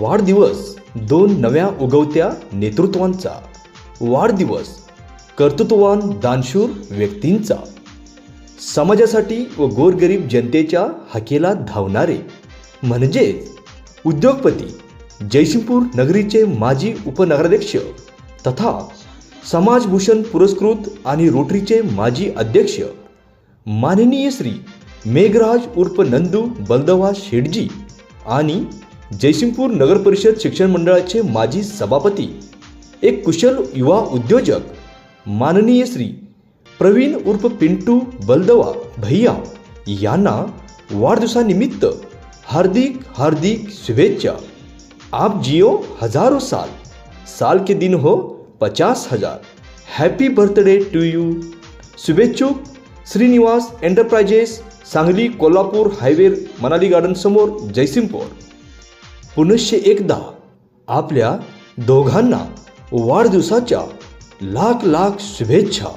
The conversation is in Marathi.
वाढदिवस दोन नव्या उगवत्या नेतृत्वांचा. वाढदिवस कर्तृत्ववान दानशूर व्यक्तींचा. समाजासाठी व गोरगरीब जनतेच्या हाकेला धावणारे. म्हणजेच उद्योगपती जयसिंगपूर नगरीचे माजी उपनगराध्यक्ष तथा समाजभूषण पुरस्कृत आणि रोटरीचे माजी अध्यक्ष माननीय श्री मेघराज उर्फ नंदू बलदवा शेटजी आणि जयसिंगपूर नगर परिषद शिक्षण मंडळाचे माजी सभापती एक कुशल युवा उद्योजक माननीय श्री प्रवीण उर्फ पिंटू बलदवा भैया यांना वाढदिवसानिमित्त हार्दिक हार्दिक शुभेच्छा. आप जियो हजारो साल. साल के दिन हो पचास हजार. Happy birthday to you शुभेच्छुक Shrinivas enterprises Sangli Kolhapur highway Manali garden समोर जयसिंगपूर. पुनश्च एकदा आपल्या दोघांना वाढदिवसाच्या लाख लाख शुभेच्छा.